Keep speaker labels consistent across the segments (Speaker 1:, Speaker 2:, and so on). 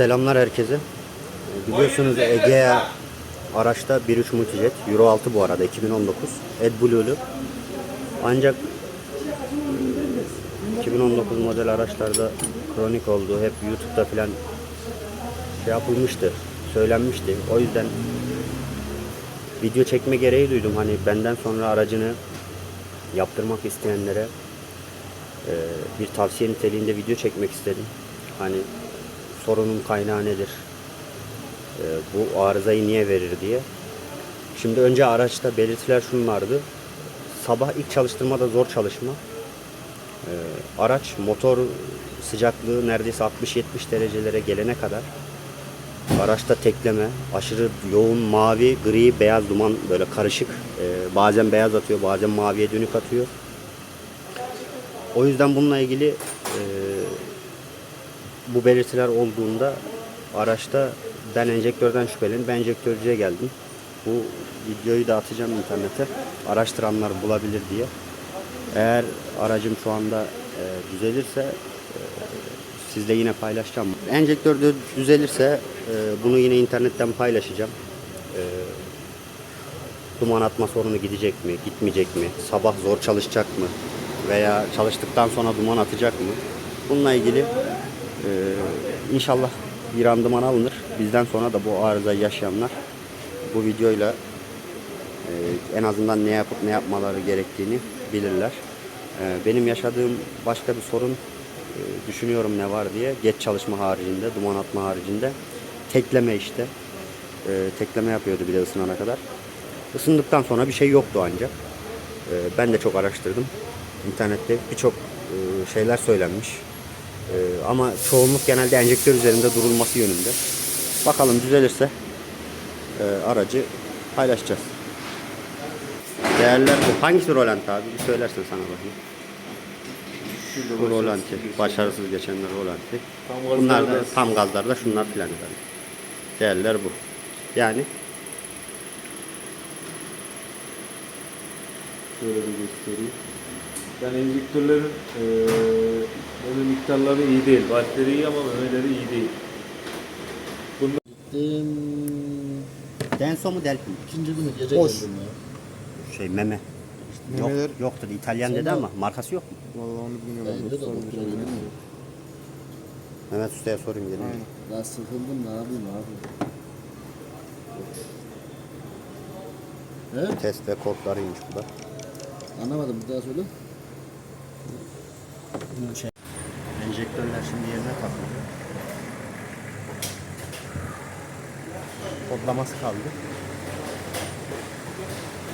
Speaker 1: Selamlar herkese. Biliyorsunuz Egea araçta 1.3 Multijet. Euro 6 bu arada 2019. AdBlue'lu. Ancak e, 2019 model araçlarda kronik olduğu hep YouTube'da falan şey yapılmıştı. Söylenmişti. O yüzden video çekme gereği duydum. Hani benden sonra aracını yaptırmak isteyenlere bir tavsiye niteliğinde video çekmek istedim. Hani sorunun kaynağı nedir? E, bu arızayı niye verir diye. Şimdi önce araçta belirtiler şunlardı. Sabah ilk çalıştırmada zor çalışma. E, araç motor sıcaklığı neredeyse 60-70 derecelere gelene kadar araçta tekleme, aşırı yoğun mavi, gri, beyaz duman böyle karışık. E, bazen beyaz atıyor, bazen maviye dönük atıyor. O yüzden bununla ilgili e, bu belirtiler olduğunda araçta ben enjektörden şüphelenip enjektörcüye geldim. Bu videoyu da atacağım internete. Araştıranlar bulabilir diye. Eğer aracım şu anda e, düzelirse e, sizle yine paylaşacağım. Enjektör düzelirse e, bunu yine internetten paylaşacağım. E, duman atma sorunu gidecek mi, gitmeyecek mi, sabah zor çalışacak mı veya çalıştıktan sonra duman atacak mı? Bununla ilgili e, inşallah bir randıman alınır. Bizden sonra da bu arızayı yaşayanlar bu videoyla e, en azından ne yapıp ne yapmaları gerektiğini bilirler. E, benim yaşadığım başka bir sorun e, düşünüyorum ne var diye geç çalışma haricinde, duman atma haricinde tekleme işte. E, tekleme yapıyordu bir de ısınana kadar. Isındıktan sonra bir şey yoktu ancak. E, ben de çok araştırdım. İnternette birçok e, şeyler söylenmiş. E, ama çoğunluk genelde enjektör üzerinde durulması yönünde. Bakalım düzelirse e, aracı paylaşacağız. Değerler bu. Hangisi Roland abi? Bir söylersen sana bakayım. Bu Rolanti. Başarısız geçenler Rolanti. Bunlar da
Speaker 2: da-
Speaker 1: tam gazlarda şunlar filan efendim. Değerler bu. Yani
Speaker 2: Şöyle bir göstereyim. Yani enjektörlerin eee böyle miktarları iyi değil. Batteri iyi ama memeleri iyi değil. Bunda
Speaker 3: Gittim.
Speaker 1: Denso mu Delphi mi?
Speaker 3: İkinci günü gece
Speaker 1: Boş.
Speaker 3: geldim ya.
Speaker 1: Şey meme. Yok,
Speaker 4: Memeler-
Speaker 1: yoktur. İtalyan dedi ama markası yok mu?
Speaker 4: Vallahi onu bilmiyorum.
Speaker 3: Bende de gidemiyorum.
Speaker 1: Mehmet Usta'ya sorayım gelin.
Speaker 4: Aynen.
Speaker 3: Ya sıkıldım ne yapayım abi. He?
Speaker 1: Test ve kodlarıymış bu da.
Speaker 3: Anlamadım bir daha söyle.
Speaker 1: Şey, enjektörler şimdi yerine takılıyor. Kodlaması kaldı.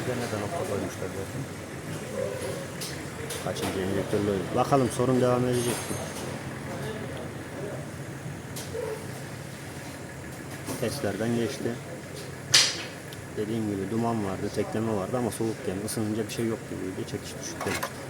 Speaker 1: Üzerine de nokta koymuşlar zaten. Kaçıncı enjektörlü. Bakalım sorun devam edecek mi? Testlerden geçti. Dediğim gibi duman vardı, tekleme vardı ama soğukken ısınınca bir şey yok gibiydi. Çekiş düşük demişti.